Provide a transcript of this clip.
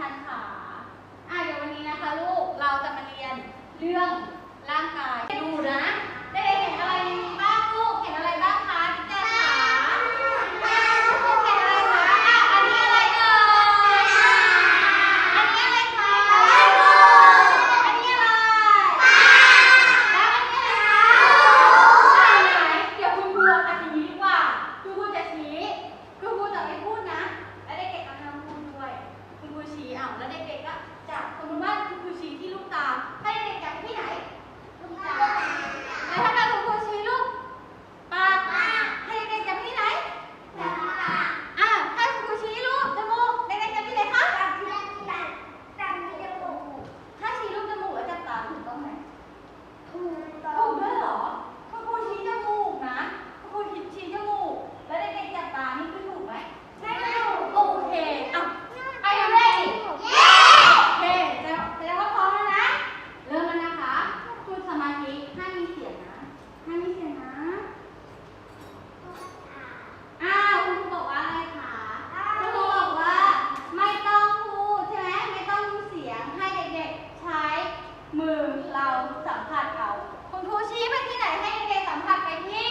ทันค่อะเดี๋ยววันนี้นะคะลูกเราจะมาเรียนเรื่องร่างกายดูนะ สัมผัสเขาคุณครูชี้ไปที่ไหนให้เด็กสัมผัสไปที่